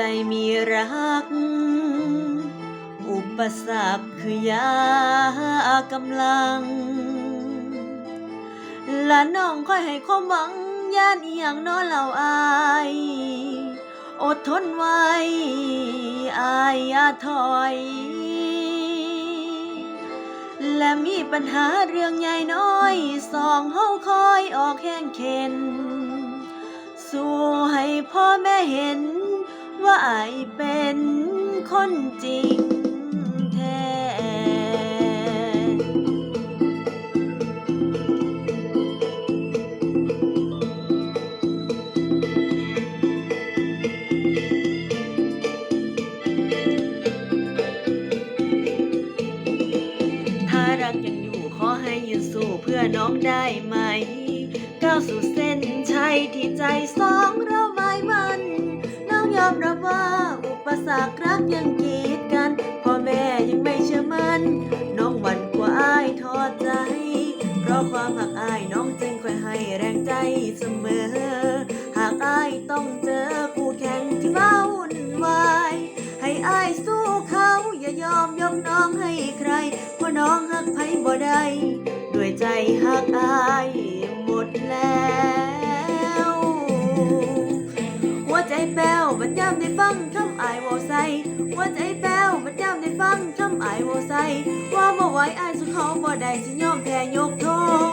ใจมีรัก อุปสรรคคือยากำลัง และน้องคอยให้ความหวังย่านอีหยังน้อเราอาย อดทนไว้อายอย่าถอยและมีปัญหาเรื่องใหญ่น้อยสองเฮาคอยออกแห้งเข็น สู้ให้พ่อแม่เห็น ว่าอเป็นคนจริงแท้ถ้ารักยังอยู่ขอให้ยืนสู้เพื่อน้องได้ไหม ก้าวสู่เส้นชัยที่ใจสองเรา อุปสรรครักยังกีดกัน พ่อแม่ยังไม่เชื่อมันน้องหวั่นกว่าอายทอดใจ เพราะความหักอายน้องจึงคอยให้แรงใจเสมอ หากอายต้องเจอคู่แข่งที่ว้าวุ่นวายให้อายสู้เขาอย่ายอมยกน้องให้ใครเพราะน้องหักไผบ่ได้ด้วยใจหักอาย ฟังคำอายเว่าใส่ว่าบ่ไหวอายสุดเขาบ่ได้สิยอมแพ้ยกทง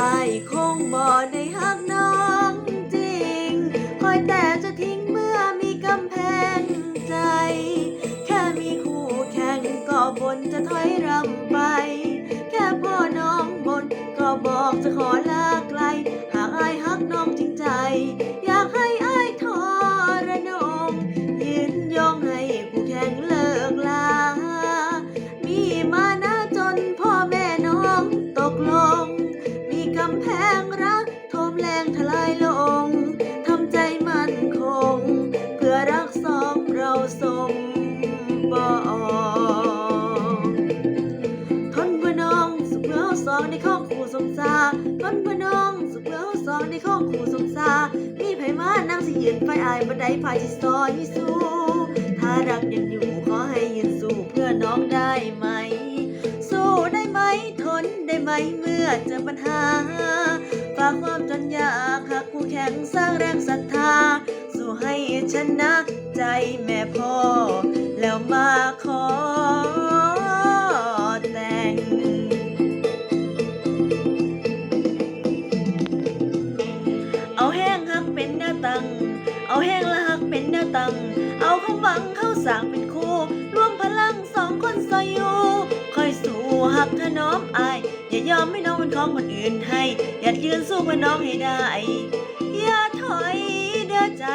อายคงบ่ได้หักน้องจริง คอยแต่จะทิ้งเมื่อมีกำแพงใจ แค่มีคู่แข่งก็บนจะถอยรำไป แค่พ่อน้องบนก็บอกจะขอลาก สองเราสมปองทนเพื่อน้องสุขเพื่อเราสองในข้องคู่สมสาทนเพื่อน้องสุขเพื่อเราสองในข้องคู่สมสามีไผมานั่งสิยืนไฟอายบันไดไฟที่ซอยสู้ถ้ารักยังอยู่ขอให้ยืนสู้เพื่อน้องได้ไหม สู้ได้ไหมทนได้ไหมเมื่อเจอปัญหาฝากความจนยากหากคู่แข่งสร้างแรงศรัทธา สู้ให้ชนะ ใจแม่พ่อ แล้วมาขอแต่ง เอาแห้งหักเป็นหน้าตัง เอาแห้งละหักเป็นหน้าตัง เอาข้าหวังเข้าสางเป็นคู่ รวมพลังสองคนซอยอยู่คอยสู้หักถนอมอาย อย่ายอมให้น้องเป็นของคนอื่นให้ อย่ายืนสู้เพื่อน้องให้ได้ อย่าถอยเด้อใจ